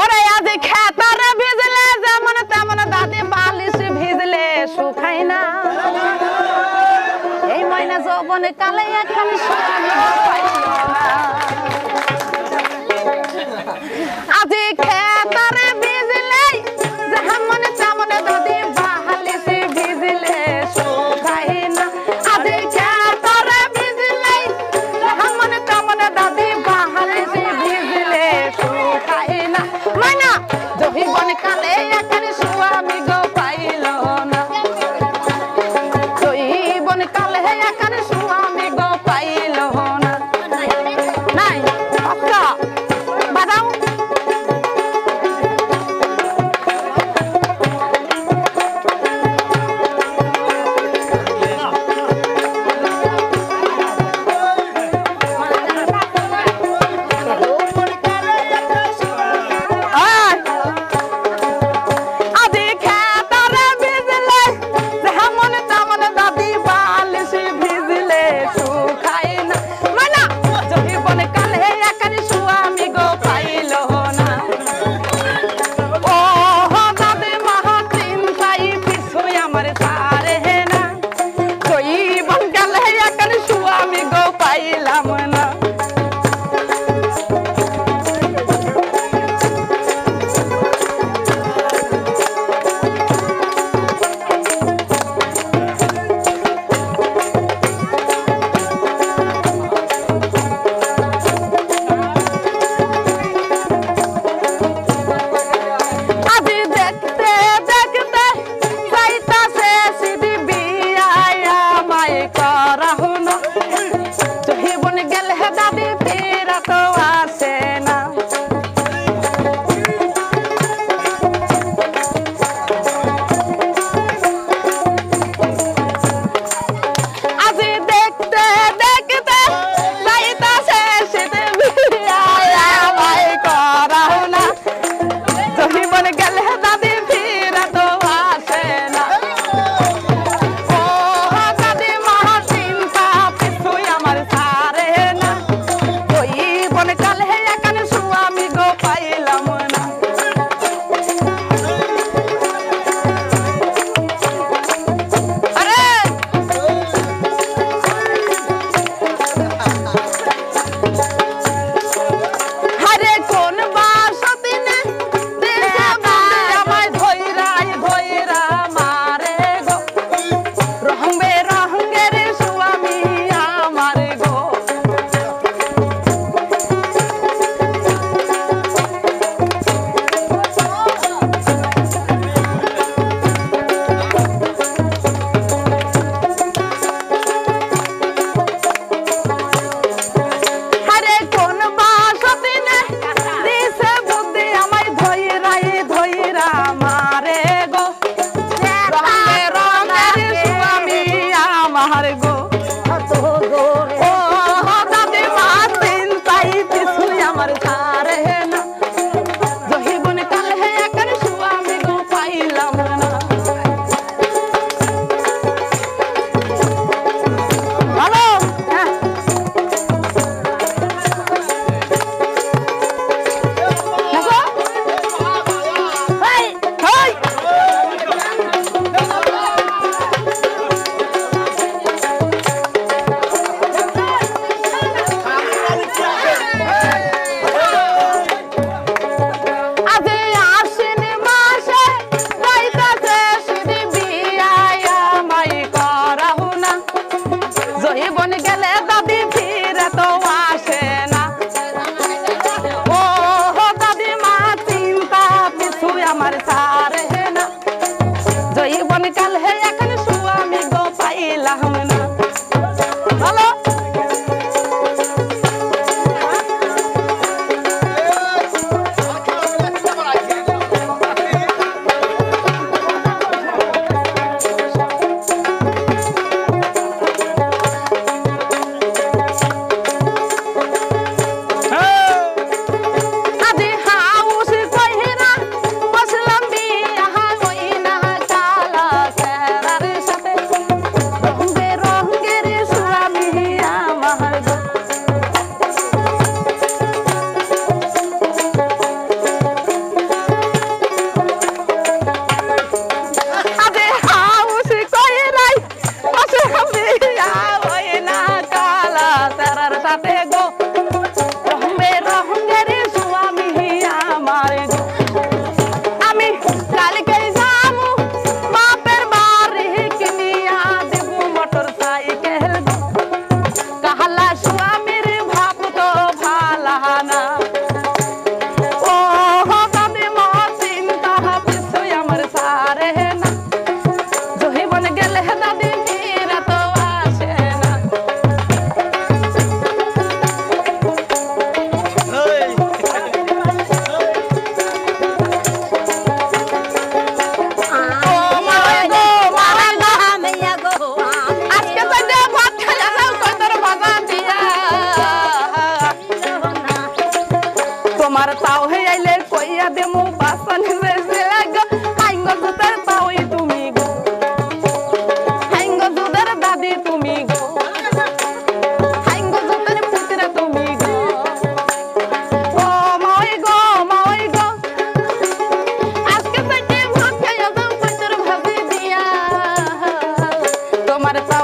ওরে আজ খেতার ভিজলে, যেমন তেমন দাদি বালিশ ভিজলে শুকাই না। এই ময়না যৌবন কালে এখন আজি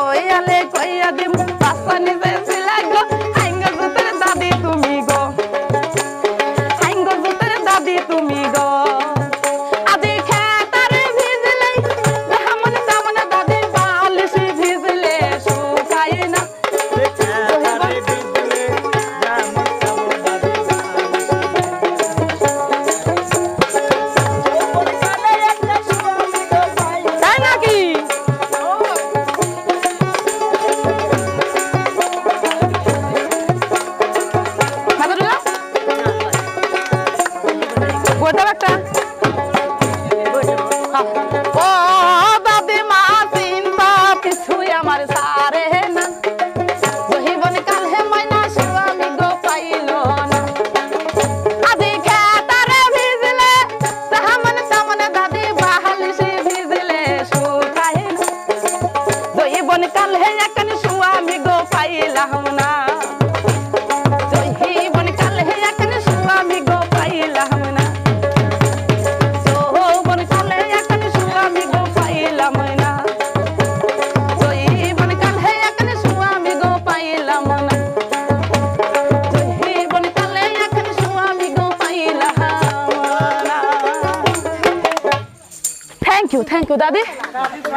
দয়ালে কইয়া দিমু। हमारे सारे हैं ना। thank you daddy.